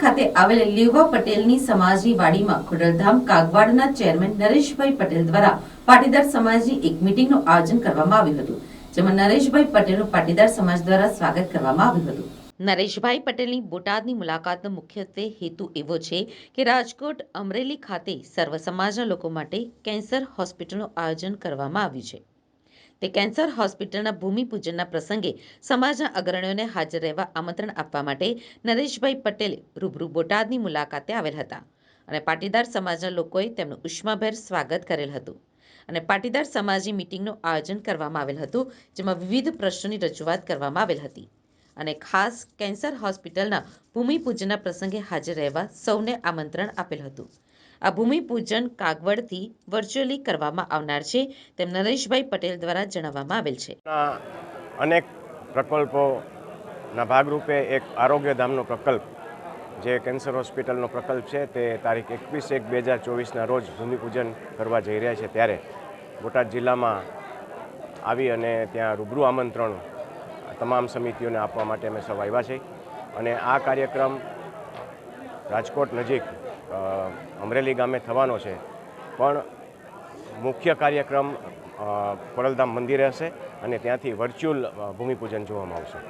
ખાતે આવેલ લેવા પટેલની સમાજની વાડીમાં ખોડલધામ કાગવાડના ચેરમેન નરેશભાઈ પટેલ દ્વારા પાટીદાર સમાજની એક મીટિંગનું આયોજન કરવામાં આવ્યું હતું, જેમાં નરેશભાઈ પટેલનું પાટીદાર સમાજ દ્વારા સ્વાગત કરવામાં આવ્યું હતું. નરેશભાઈ પટેલની બોટાદની મુલાકાતનો મુખ્યત્વે હેતુ એવો છે કે રાજકોટ અમરેલી ખાતે સર્વ સમાજના લોકો માટે કેન્સર હોસ્પિટલનું આયોજન કરવામાં આવ્યું છે. તે કેન્સર હોસ્પિટલના ભૂમિપૂજનના પ્રસંગે સમાજના અગ્રણીઓને હાજર રહેવા આમંત્રણ આપવા માટે નરેશભાઈ પટેલ રૂબરૂ બોટાદની મુલાકાતે આવેલ હતા અને પાટીદાર સમાજના લોકોએ તેમનું ઉષ્માભેર સ્વાગત કરેલ હતું. અને પાટીદાર સમાજની મિટિંગનું આયોજન કરવામાં આવેલ હતું, જેમાં વિવિધ પ્રશ્નોની રજૂઆત કરવામાં આવેલ હતી. અને ખાસ કેન્સર હોસ્પિટલના ભૂમિપૂજનના પ્રસંગે હાજર રહેવા સૌને આમંત્રણ આપેલ હતું. આ ભૂમિપૂજન કાગવડથી વર્ચ્યુઅલી કરવામાં આવનાર છે, તેમ નરેશભાઈ પટેલ દ્વારા જણાવવામાં આવેલ છે. અનેક પ્રકલ્પોના ભાગરૂપે એક આરોગ્યધામનો પ્રકલ્પ, જે કેન્સર હોસ્પિટલનો પ્રકલ્પ છે, તે તારીખ એકવીસ એક બે હજાર ચોવીસના રોજ ભૂમિપૂજન કરવા જઈ રહ્યા છે. ત્યારે બોટાદ જિલ્લામાં આવી અને ત્યાં રૂબરૂ આમંત્રણ તમામ સમિતિઓને આપવા માટે અમે સૌ છે. અને આ કાર્યક્રમ રાજકોટ નજીક અમરેલી ગામે થવાનો છે. પણ મુખ્ય કાર્યક્રમ પડલધામ મંદિરે હશે અને ત્યાંથી વર્ચ્યુઅલ ભૂમિપૂજન જોવામાં આવશે.